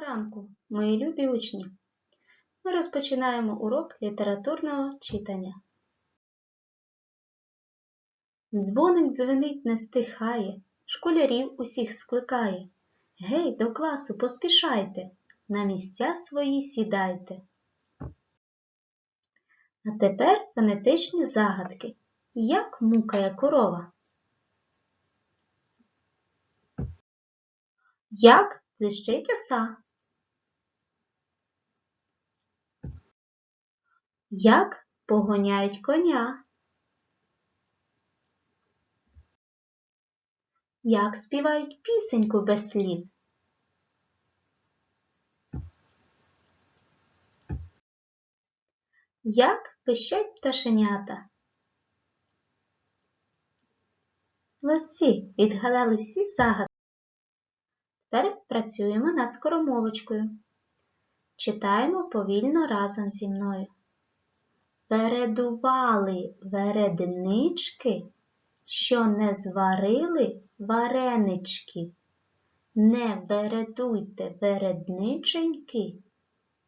ранку, мої любі учні! Ми розпочинаємо урок літературного читання. Дзвоник дзвенить не стихає, школярів усіх скликає. Гей, до класу поспішайте, на місця свої сідайте. А тепер фонетичні загадки. Як мукає корова? Як дзищить оса? Як погоняють коня? Як співають пісеньку без слів? Як пищать пташенята? Молодці, відгадали всі загадки. Тепер працюємо над скоромовочкою. Читаємо повільно разом зі мною. Передували вереднички, що не зварили варенички. Не вередуйте вередниченьки,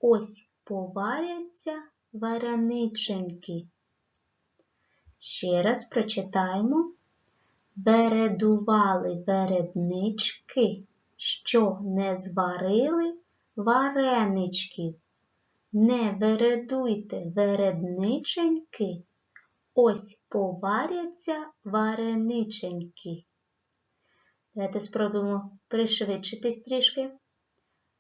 ось поваряться варениченьки. Ще раз прочитаємо. Вередували вереднички, що не зварили вареничків. Не вередуйте вередниченьки, ось поваряться варениченьки. Давайте спробуємо пришвидшитись трішки.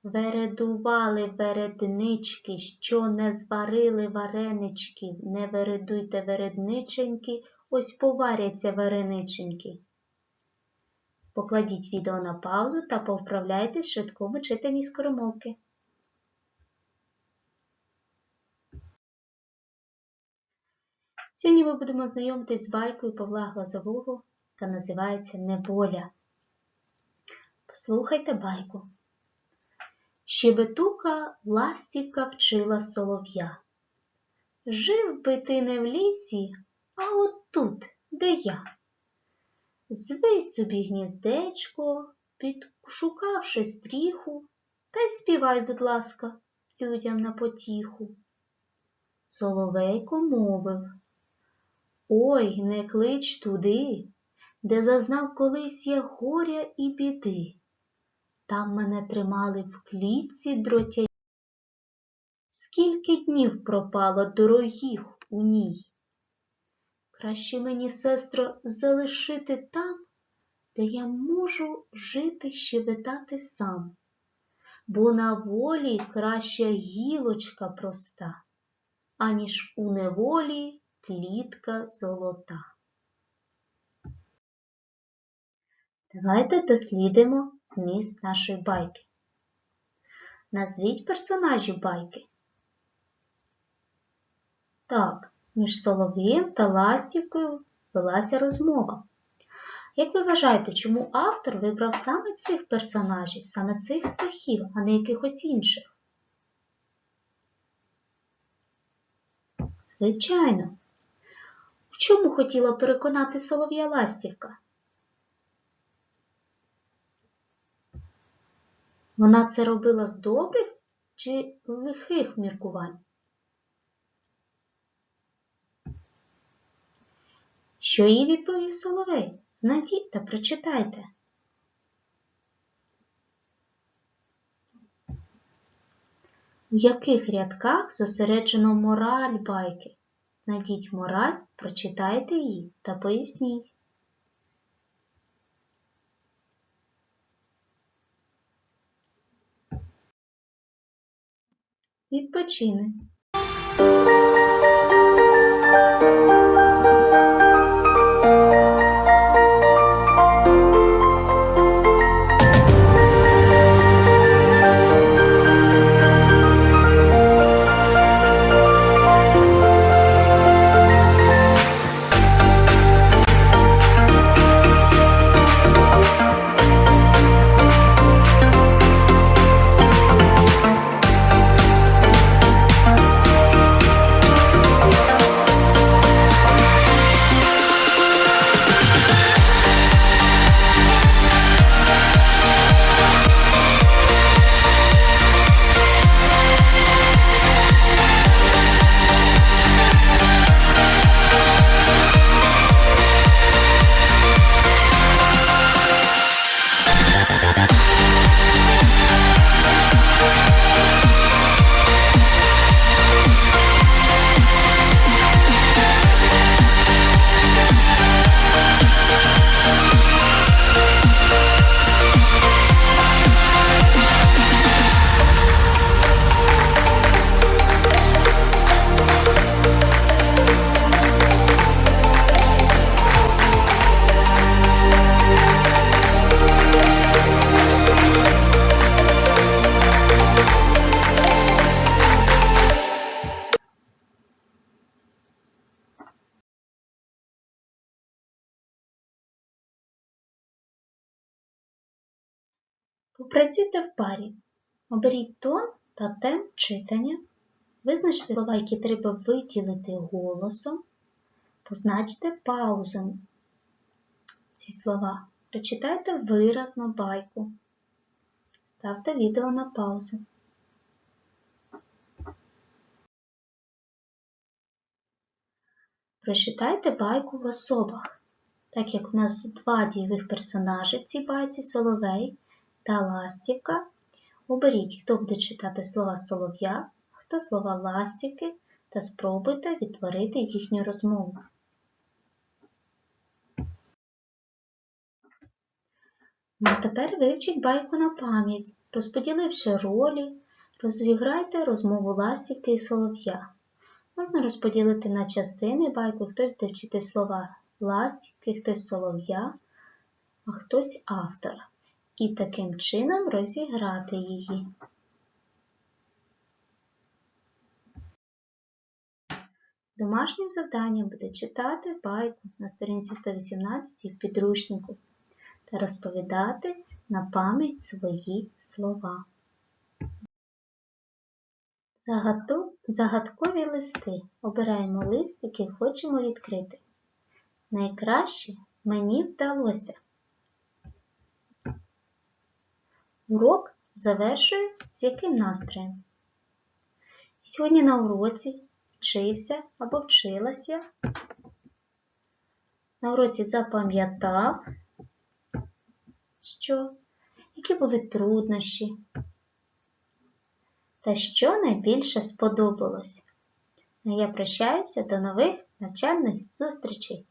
Вередували вереднички, що не зварили вареничків. Не вередуйте вередниченьки, ось поваряться варениченьки. Покладіть відео на паузу та повправляйтесь швидкому читанні скоромовки. Сьогодні ми будемо знайомитись з байкою Павла Глазового, яка називається Неволя. Послухайте байку. Щебетука ластівка вчила солов'я. Жив би ти не в лісі, а от тут, де я. Звий собі гніздечко, підшукавши стріху, та й співай, будь ласка, людям на потіху. Соловейко мовив Ой, не клич туди, де зазнав колись я горя і біди. Там мене тримали в клітці дротя. Скільки днів пропало дорогих у ній. Краще мені, сестро, залишити там, де я можу жити щебетати сам, бо на волі краща гілочка проста, аніж у неволі клітка золота. Давайте дослідимо зміст нашої байки. Назвіть персонажів байки. Так, між Соловієм та Ластівкою велася розмова. Як ви вважаєте, чому автор вибрав саме цих персонажів, саме цих птахів, а не якихось інших? Звичайно. Чому хотіла переконати Солов'я Ластівка? Вона це робила з добрих чи лихих міркувань? Що їй відповів Соловей? Знайдіть та прочитайте. У яких рядках зосереджено мораль байки? Знайдіть мораль, прочитайте її та поясніть. Відпочини. Попрацюйте в парі. Оберіть тон та темп читання. Визначте слова, які треба виділити голосом. Позначте паузами ці слова. Прочитайте виразно байку. Ставте відео на паузу. Прочитайте байку в особах, так як у нас два дієвих персонажі в цій байці Соловей та Ластівка. Оберіть, хто буде читати слова солов'я, хто слова ластівки, та спробуйте відтворити їхню розмову. Ну, тепер вивчіть байку на пам'ять, розподіливши ролі, розіграйте розмову ластівки і солов'я. Можна розподілити на частини байку, хтось буде вчити слова ластівки, хтось солов'я, а хтось автора. І таким чином розіграти її. Домашнім завданням буде читати байку на сторінці 118 в підручнику та розповідати на пам'ять свої слова. Загадкові листи. Обираємо лист, який хочемо відкрити. Найкраще мені вдалося. Урок завершую з яким настроєм? Сьогодні на уроці вчився або вчилася. На уроці запам'ятав, що, які були труднощі, та що найбільше сподобалось. Ну, я прощаюся до нових навчальних зустрічей!